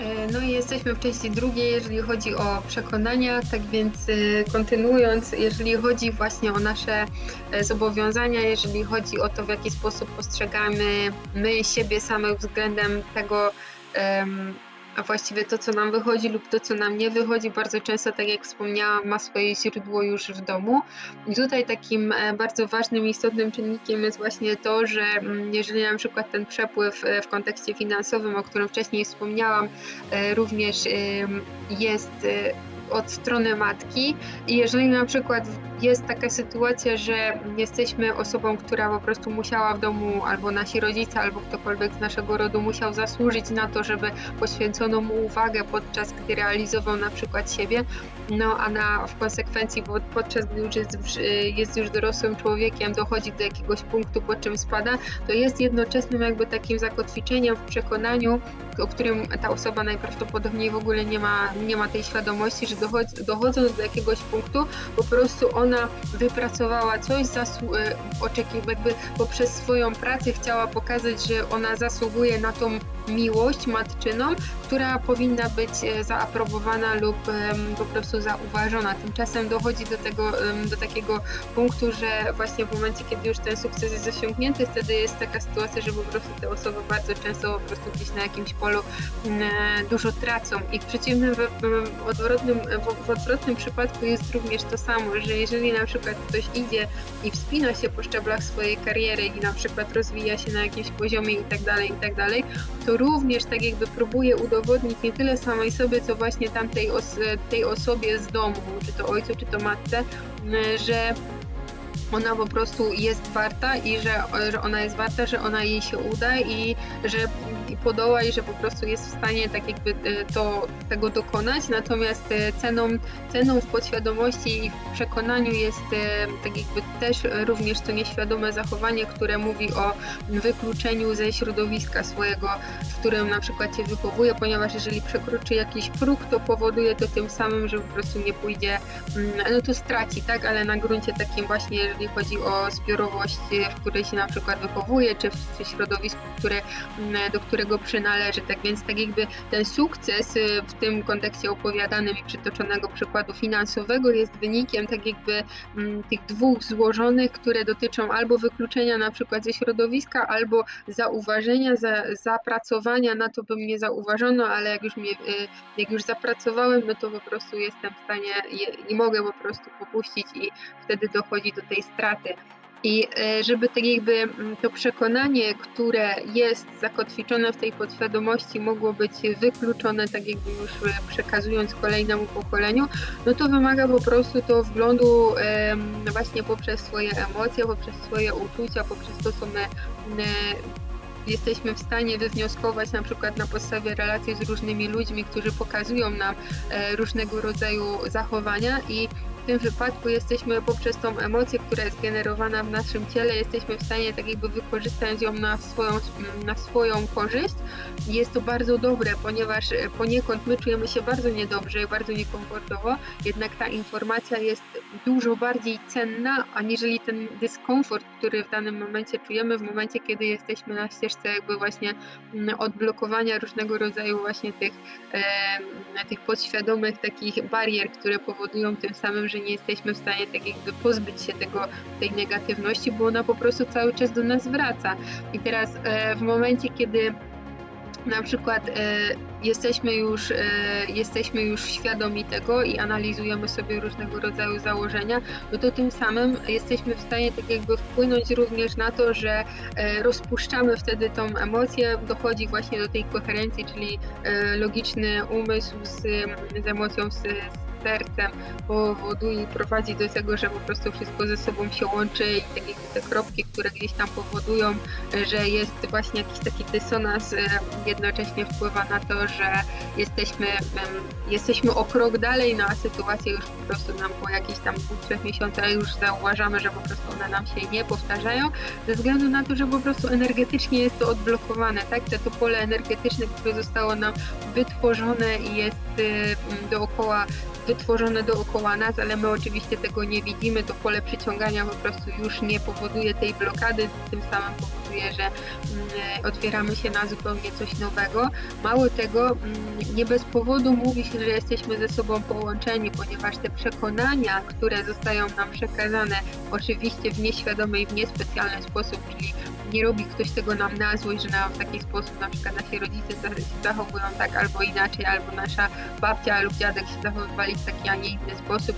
E, No i jesteśmy w części drugiej, jeżeli chodzi o przekonania, tak więc e, kontynuując, jeżeli chodzi właśnie o nasze e, zobowiązania, jeżeli chodzi o to, w jaki sposób postrzegamy my siebie samych względem tego, a właściwie to, co nam wychodzi lub to, co nam nie wychodzi, bardzo często, tak jak wspomniałam, ma swoje źródło już w domu. I tutaj takim e, bardzo ważnym, istotnym czynnikiem jest właśnie to, że mm, jeżeli na przykład ten przepływ e, w kontekście finansowym, o którym wcześniej wspomniałam, e, również jest od strony matki. I jeżeli na przykład jest taka sytuacja, że jesteśmy osobą, która po prostu musiała w domu albo nasi rodzice, albo ktokolwiek z naszego rodu musiał zasłużyć na to, żeby poświęcono mu uwagę podczas gdy realizował na przykład siebie, no a na, w konsekwencji podczas gdy już jest, jest już dorosłym człowiekiem, dochodzi do jakiegoś punktu, po czym spada, to jest jednoczesnym jakby takim zakotwiczeniem w przekonaniu, o którym ta osoba najprawdopodobniej w ogóle nie ma, nie ma tej świadomości, że dochodząc do jakiegoś punktu, po prostu ona wypracowała coś, zasłu- e, jakby poprzez swoją pracę chciała pokazać, że ona zasługuje na tą miłość matczyną, która powinna być e, zaaprobowana lub po prostu zauważona. Tymczasem dochodzi do tego, do takiego punktu, że właśnie w momencie, kiedy już ten sukces jest osiągnięty, wtedy jest taka sytuacja, że po prostu te osoby bardzo często po prostu gdzieś na jakimś polu e, dużo tracą i w przeciwnym, w, odwrotnym, w, w odwrotnym przypadku jest również to samo, że jeżeli na przykład ktoś idzie i wspina się po szczeblach swojej kariery i na przykład rozwija się na jakimś poziomie i tak dalej, i tak dalej, to również tak jakby próbuje udowodnić nie tyle samej sobie, co właśnie tamtej os- tej osobie z domu, czy to ojcu, czy to matce, że ona po prostu jest warta i że, że ona jest warta, że ona jej się uda i że i podoła i że po prostu jest w stanie tak jakby e, to, tego dokonać, natomiast e, ceną, ceną w podświadomości i w przekonaniu jest e, tak jakby też również to nieświadome zachowanie, które mówi o wykluczeniu ze środowiska swojego, w którym na przykład się wychowuje, ponieważ jeżeli przekroczy jakiś próg, to powoduje to tym samym, że po prostu nie pójdzie, mm, no to straci, tak, ale na gruncie takim właśnie, jeżeli chodzi o zbiorowość, w której się na przykład wychowuje, czy w, w środowisku, które, mm, do którego przynależy, tak więc tak jakby ten sukces e, w tym kontekście opowiadanym i przytoczonego przykładu finansowego jest wynikiem tak jakby mm, tych dwóch złożonych, które dotyczą albo wykluczenia na przykład ze środowiska, albo zauważenia, za, zapracowania na to, by mnie zauważono, ale jak już, mnie, y, jak już zapracowałem, no to po prostu jestem w stanie, nie mogę po prostu popuścić i wtedy dochodzi do tej straty. I e, żeby tak jakby mm, to przekonanie, które jest zakotwiczone w tej podświadomości, mogło być wykluczone, tak jakby już e, przekazując kolejnemu pokoleniu, no to wymaga po prostu to wglądu właśnie poprzez swoje emocje, poprzez swoje uczucia, poprzez to, co my m, jesteśmy w stanie wywnioskować na przykład na podstawie relacji z różnymi ludźmi, którzy pokazują nam e, różnego rodzaju zachowania i w tym wypadku jesteśmy poprzez tą emocję, która jest generowana w naszym ciele, jesteśmy w stanie tak jakby wykorzystać ją na swoją, na swoją korzyść. Jest to bardzo dobre, ponieważ e, poniekąd my czujemy się bardzo niedobrze, bardzo niekomfortowo, jednak ta informacja jest dużo bardziej cenna, aniżeli ten dyskomfort, który w danym momencie czujemy, w momencie, kiedy jesteśmy na ścieżce jakby właśnie mm, odblokowania różnego rodzaju właśnie tych, em, tych podświadomych takich barier, które powodują tym samym, że nie jesteśmy w stanie tak jakby pozbyć się tego, tej negatywności, bo ona po prostu cały czas do nas wraca. I teraz e, w momencie, kiedy na przykład e, jesteśmy, już, e, jesteśmy już świadomi tego i analizujemy sobie różnego rodzaju założenia, no to tym samym jesteśmy w stanie tak jakby wpłynąć również na to, że e, rozpuszczamy wtedy tą emocję, dochodzi właśnie do tej koherencji, czyli e, logiczny umysł z, z emocją, z, z sercem powoduje i prowadzi do tego, że po prostu wszystko ze sobą się łączy i te kropki, które gdzieś tam powodują, e, że jest właśnie jakiś taki dysonans, e, jednocześnie wpływa na to, że jesteśmy, jesteśmy o krok dalej, no a sytuacje już po prostu nam po jakichś tam dwóch, trzech miesiącach już zauważamy, że po prostu one nam się nie powtarzają, ze względu na to, że po prostu energetycznie jest to odblokowane, tak? To, to pole energetyczne, które zostało nam wytworzone i jest m, dookoła wytworzone dookoła nas, ale my oczywiście tego nie widzimy. To pole przyciągania po prostu już nie powoduje tej blokady, tym samym powoduje, że mm, otwieramy się na zupełnie coś nowego. Mało tego, mm, nie bez powodu mówi się, że jesteśmy ze sobą połączeni, ponieważ te przekonania, które zostają nam przekazane, oczywiście w nieświadomy i w niespecjalny sposób, czyli nie robi ktoś tego nam na złość, że nam w taki sposób na przykład nasi rodzice się zachowują tak albo inaczej, albo nasza babcia lub dziadek się zachowywali w taki, a nie inny sposób,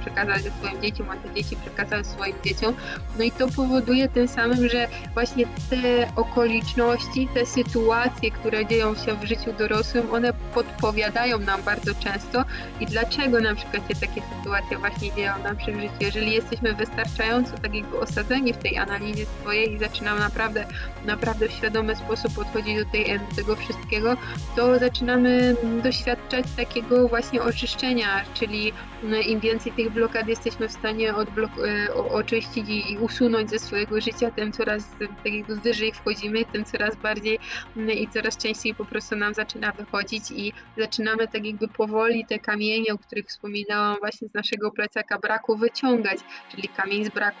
przekazali to swoim dzieciom, a te dzieci przekazały swoim dzieciom. No i to powoduje tym samym, że właśnie te okoliczności, te sytuacje, które dzieją się w życiu dorosłym, one podpowiadają nam bardzo często i dlaczego na przykład się takie sytuacje właśnie dzieją nam w życiu. Jeżeli jesteśmy wystarczająco tak jakby osadzeni w tej analizie swojej i zaczynamy naprawdę, naprawdę w świadomy sposób podchodzić do, tej, do tego wszystkiego, to zaczynamy doświadczać takiego właśnie oczyszczenia, czyli mm, im więcej tych blokad jesteśmy w stanie odblok- e, oczyścić i, i usunąć ze swojego życia, tym coraz tak jakby wyżej wchodzimy, tym coraz bardziej mm, i coraz częściej po prostu nam zaczyna wychodzić i zaczynamy tak jakby powoli te kamienie, o których wspominałam właśnie z naszego plecaka braku wyciągać, czyli kamień z braku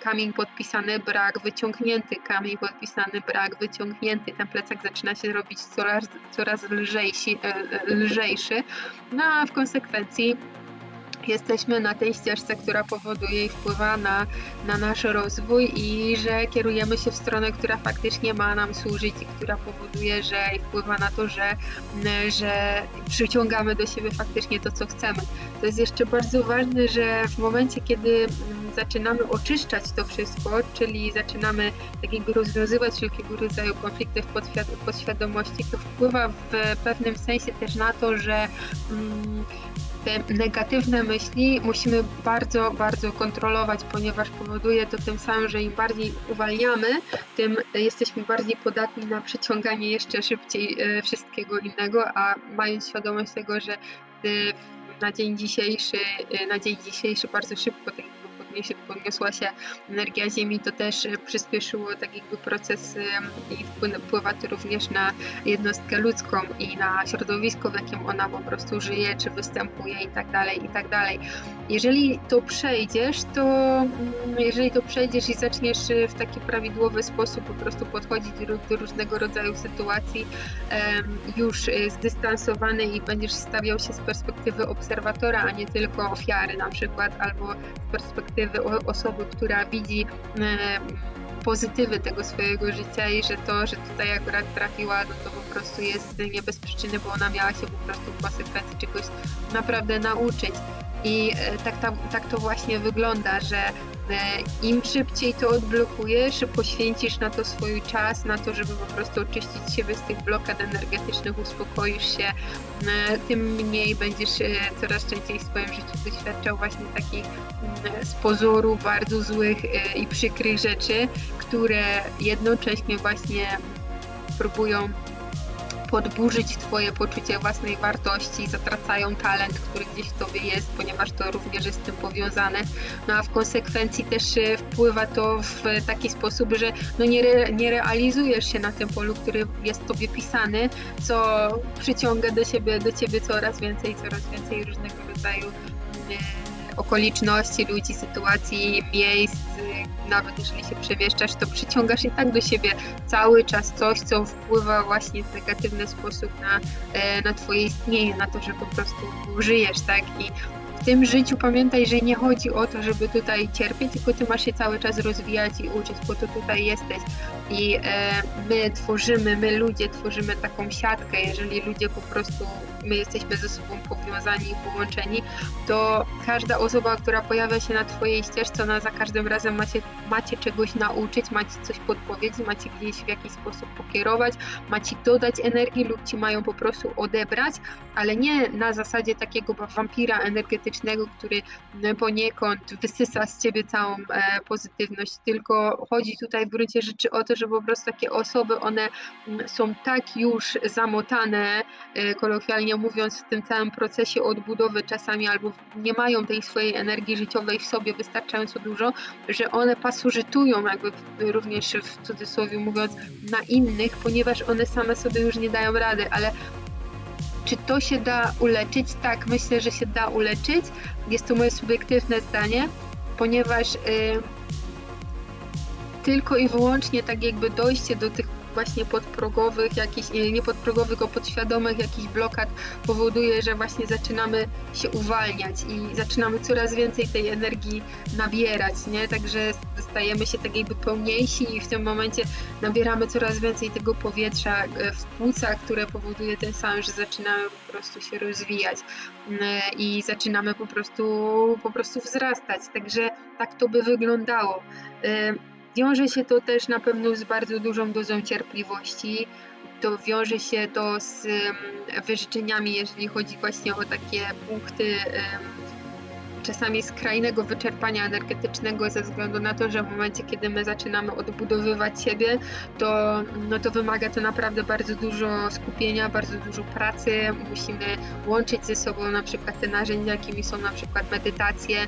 kamień podpisany brak wyciągnięty, kamień podpisany brak wyciągnięty. Ten plecak zaczyna się robić coraz, coraz lżejszy, e, e, lżejszy. No a w konsekwencji jesteśmy na tej ścieżce, która powoduje i wpływa na, na nasz rozwój i że kierujemy się w stronę, która faktycznie ma nam służyć i która powoduje, że i wpływa na to, że, że przyciągamy do siebie faktycznie to, co chcemy. To jest jeszcze bardzo ważne, że w momencie, kiedy zaczynamy oczyszczać to wszystko, czyli zaczynamy tak jakby rozwiązywać wszelkiego rodzaju konflikty w podświad- podświadomości, to wpływa w pewnym sensie też na to, że mm, te negatywne myśli musimy bardzo, bardzo kontrolować, ponieważ powoduje to tym samym, że im bardziej uwalniamy, tym jesteśmy bardziej podatni na przyciąganie jeszcze szybciej e, wszystkiego innego, a mając świadomość tego, że e, na dzień dzisiejszy, e, na dzień dzisiejszy bardzo szybko podniesie, podniosła się energia Ziemi, to też e, przyspieszyło tak jakby proces i wpływ- wpływa to również na jednostkę ludzką i na środowisko, w jakim ona po prostu żyje, czy występuje i tak dalej, i tak dalej. Jeżeli to przejdziesz, to mm, jeżeli to przejdziesz i zaczniesz e, w taki prawidłowy sposób po prostu podchodzić do, różnego rodzaju sytuacji już e, zdystansowany i będziesz stawiał się z perspektywy obserwatora, a nie tylko ofiary na przykład, albo z perspektywy o- osoby, która widzi em, pozytywy tego swojego życia i że to, że tutaj akurat trafiła, no to po prostu jest nie bez przyczyny, bo ona miała się po prostu w konsekwencji czegoś naprawdę nauczyć. I e, tak, tam, tak to właśnie wygląda, że e, im szybciej to odblokujesz, poświęcisz na to swój czas, na to, żeby po prostu oczyścić siebie z tych blokad energetycznych, uspokoisz się, e, tym mniej będziesz coraz częściej w swoim życiu doświadczał właśnie takich mm, z pozoru bardzo złych e, i przykrych rzeczy, które jednocześnie właśnie próbują podburzyć Twoje poczucie własnej wartości, zatracają talent, który gdzieś w Tobie jest, ponieważ to również jest z tym powiązane. No a w konsekwencji też e, wpływa to w taki sposób, że no nie, re, nie realizujesz się na tym polu, który jest Tobie pisany, co przyciąga do siebie, do Ciebie coraz więcej, coraz więcej różnego rodzaju mm, okoliczności, ludzi, sytuacji, miejsc, nawet jeżeli się przemieszczasz, to przyciągasz i tak do siebie cały czas coś, co wpływa właśnie w negatywny sposób na, e, na Twoje istnienie, na to, że po prostu żyjesz, tak? I w tym życiu pamiętaj, że nie chodzi o to, żeby tutaj cierpieć, tylko Ty masz się cały czas rozwijać i uczyć, bo to tutaj jesteś. I e, my tworzymy, my ludzie tworzymy taką siatkę, jeżeli ludzie po prostu, my jesteśmy ze sobą powiązani i połączeni, to każda osoba, która pojawia się na Twojej ścieżce, ona za każdym razem macie, macie czegoś nauczyć, macie coś podpowiedzieć, macie gdzieś w jakiś sposób pokierować, macie dodać energii lub Ci mają po prostu odebrać, ale nie na zasadzie takiego wampira energetycznego, który poniekąd wysysa z Ciebie całą e, pozytywność, tylko chodzi tutaj w gruncie rzeczy o to, że po prostu takie osoby, one mm, są tak już zamotane, e, kolokwialnie mówiąc, w tym całym procesie odbudowy czasami albo nie mają tej swojej energii życiowej w sobie wystarczająco dużo, że one pasożytują jakby również w cudzysłowie mówiąc na innych, ponieważ one same sobie już nie dają rady, ale Czy to się da uleczyć? Tak, myślę, że się da uleczyć. Jest to moje subiektywne zdanie, ponieważ y, tylko i wyłącznie tak jakby dojście do tych właśnie podprogowych, jakichś, nie nie podprogowych, podświadomych jakichś blokad powoduje, że właśnie zaczynamy się uwalniać i zaczynamy coraz więcej tej energii nabierać, nie? Także stajemy się tak jakby pełniejsi i w tym momencie nabieramy coraz więcej tego powietrza e, w płucach, które powoduje tym samym, że zaczynamy po prostu się rozwijać e, i zaczynamy po prostu, po prostu wzrastać. Także tak to by wyglądało. Wiąże się to też na pewno z bardzo dużą dozą cierpliwości. To wiąże się to z em, wyrzeczeniami, jeżeli chodzi właśnie o takie punkty czasami skrajnego wyczerpania energetycznego ze względu na to, że w momencie, kiedy my zaczynamy odbudowywać siebie, to, no to wymaga to naprawdę bardzo dużo skupienia, bardzo dużo pracy. Musimy łączyć ze sobą na przykład te narzędzia, jakimi są na przykład medytacje.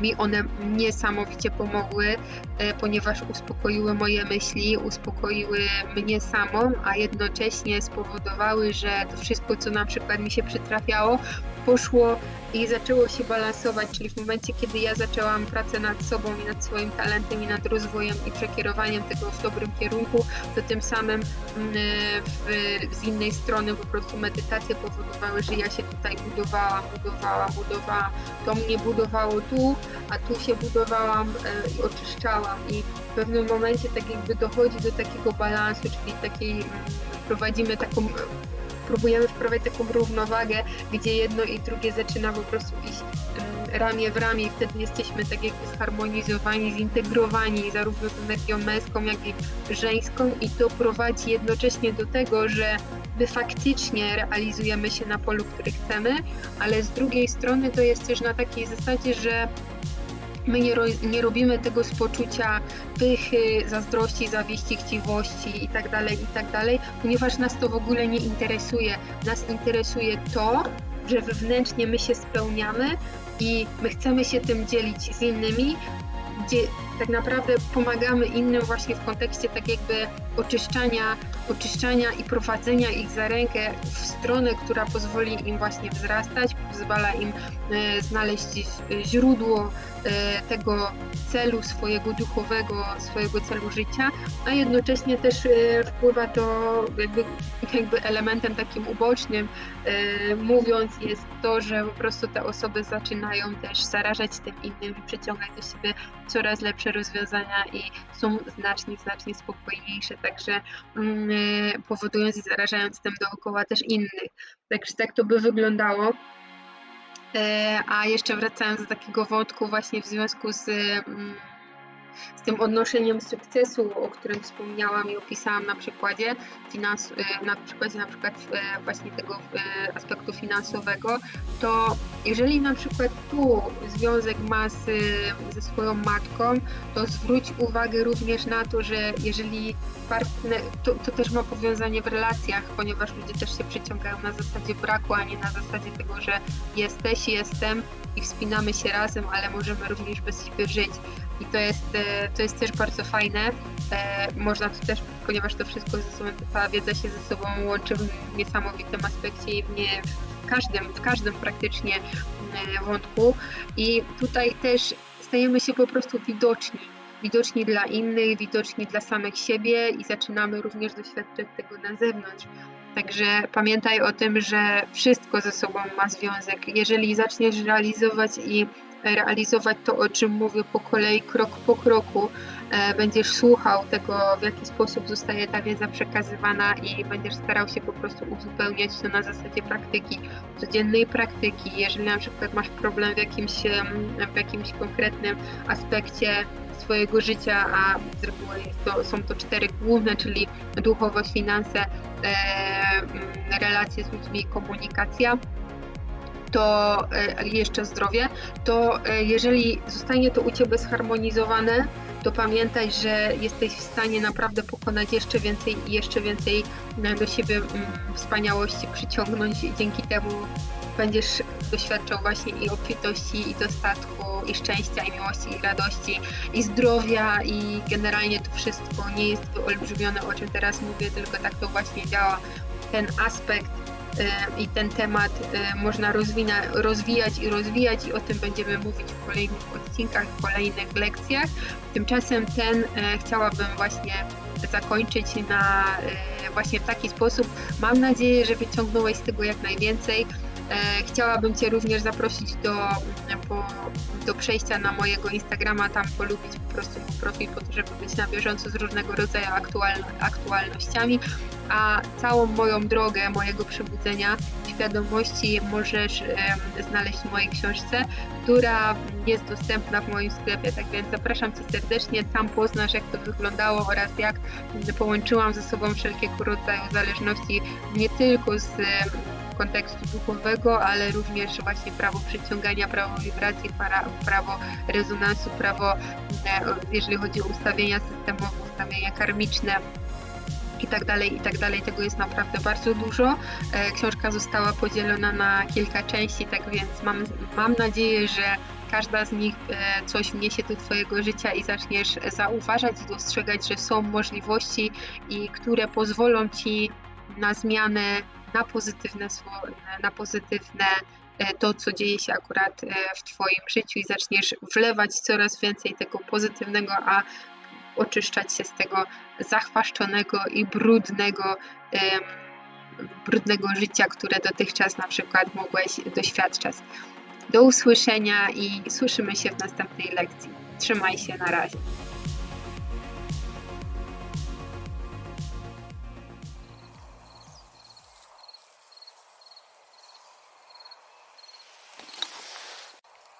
Mi one niesamowicie pomogły, e, ponieważ uspokoiły moje myśli, uspokoiły mnie samą, a jednocześnie spowodowały, że to wszystko, co na przykład mi się przytrafiało, poszło i zaczęło się balansować, czyli w momencie, kiedy ja zaczęłam pracę nad sobą i nad swoim talentem i nad rozwojem i przekierowaniem tego w dobrym kierunku, to tym samym mm, w, z innej strony po prostu medytacje powodowały, że ja się tutaj budowałam, budowałam, budowałam. To mnie budowało tu, a tu się budowałam e, i oczyszczałam i w pewnym momencie tak jakby dochodzi do takiego balansu, czyli takiej mm, prowadzimy taką próbujemy wprowadzić taką równowagę, gdzie jedno i drugie zaczyna po prostu iść ramię w ramię i wtedy jesteśmy tak jakby zharmonizowani, zintegrowani zarówno z energią męską, jak i żeńską i to prowadzi jednocześnie do tego, że my faktycznie realizujemy się na polu, który chcemy, ale z drugiej strony to jest też na takiej zasadzie, że my nie, ro, nie robimy tego z poczucia pychy, zazdrości, zawiści, chciwości itd., itd., ponieważ nas to w ogóle nie interesuje. Nas interesuje to, że wewnętrznie my się spełniamy i my chcemy się tym dzielić z innymi, gdzie tak naprawdę pomagamy innym właśnie w kontekście tak jakby oczyszczania, oczyszczania i prowadzenia ich za rękę w stronę, która pozwoli im właśnie wzrastać, pozwala im e, znaleźć źródło e, tego celu swojego duchowego, swojego celu życia, a jednocześnie też e, wpływa to jakby, jakby elementem takim ubocznym, mówiąc jest to, że po prostu te osoby zaczynają też zarażać tym innym i przyciągać do siebie coraz lepsze rozwiązania i są znacznie, znacznie spokojniejsze, także mm, powodując i zarażając tym dookoła też innych. Także tak to by wyglądało. E, A jeszcze wracając do takiego wątku właśnie w związku z, mm, z tym odnoszeniem sukcesu, o którym wspomniałam i opisałam na przykładzie finans, e, na przykładzie na przykład e, właśnie tego e, aspektu finansowego, to jeżeli na przykład tu związek ma z, ze swoją matką, to zwróć uwagę również na to, że jeżeli partner, to, to też ma powiązanie w relacjach, ponieważ ludzie też się przyciągają na zasadzie braku, a nie na zasadzie tego, że jesteś, jestem i wspinamy się razem, ale możemy również bez siebie żyć. I to jest, e, to jest też bardzo fajne. E, Można to też, ponieważ to wszystko ze sobą, ta wiedza się ze sobą łączy w niesamowitym aspekcie i w, nie, w każdym, w każdym praktycznie e, wątku. I tutaj też stajemy się po prostu widoczni. Widoczni dla innych, widoczni dla samych siebie i zaczynamy również doświadczać tego na zewnątrz. Także pamiętaj o tym, że wszystko ze sobą ma związek. Jeżeli zaczniesz realizować i realizować to, o czym mówię po kolei, krok po kroku, e, będziesz słuchał tego, w jaki sposób zostaje ta wiedza przekazywana i będziesz starał się po prostu uzupełniać to na zasadzie praktyki, codziennej praktyki. Jeżeli na przykład masz problem w jakimś, w jakimś konkretnym aspekcie swojego życia, a z reguły to, są to cztery główne, czyli duchowość, finanse, e, mm, relacje z ludźmi, komunikacja, to e, jeszcze zdrowie, to e, jeżeli zostanie to u Ciebie zharmonizowane, to pamiętaj, że jesteś w stanie naprawdę pokonać jeszcze więcej i jeszcze więcej e, do siebie mm, wspaniałości przyciągnąć dzięki temu będziesz doświadczał właśnie i obfitości, i dostatku, i szczęścia, i miłości, i radości, i zdrowia, i generalnie to wszystko nie jest wyolbrzymione, o czym teraz mówię, tylko tak to właśnie działa. Ten aspekt e, i ten temat e, można rozwina, rozwijać i rozwijać i o tym będziemy mówić w kolejnych odcinkach, w kolejnych lekcjach. Tymczasem ten e, chciałabym właśnie zakończyć na e, właśnie w taki sposób. Mam nadzieję, że wyciągnąłeś z tego jak najwięcej. E, Chciałabym Cię również zaprosić do, po, do przejścia na mojego Instagrama, tam polubić po prostu profil, po to, żeby być na bieżąco z różnego rodzaju aktual, aktualnościami. A całą moją drogę mojego przebudzenia świadomości możesz znaleźć w mojej książce, która jest dostępna w moim sklepie. Tak więc zapraszam Cię serdecznie, tam poznasz jak to wyglądało oraz jak połączyłam ze sobą wszelkiego rodzaju zależności, nie tylko z kontekstu duchowego, ale również właśnie prawo przyciągania, prawo wibracji, prawo rezonansu, prawo, e, jeżeli chodzi o ustawienia systemowe, ustawienia karmiczne i tak dalej, i tak dalej. Tego jest naprawdę bardzo dużo. E, Książka została podzielona na kilka części, tak więc mam, mam nadzieję, że każda z nich e, coś wniesie do Twojego życia i zaczniesz zauważać i dostrzegać, że są możliwości, i które pozwolą Ci na zmianę, na pozytywne, na pozytywne e, to, co dzieje się akurat e, w Twoim życiu i zaczniesz wlewać coraz więcej tego pozytywnego, a oczyszczać się z tego zachwaszczonego i brudnego, brudnego życia, które dotychczas na przykład mogłeś doświadczać. Do usłyszenia i słyszymy się w następnej lekcji. Trzymaj się, na razie.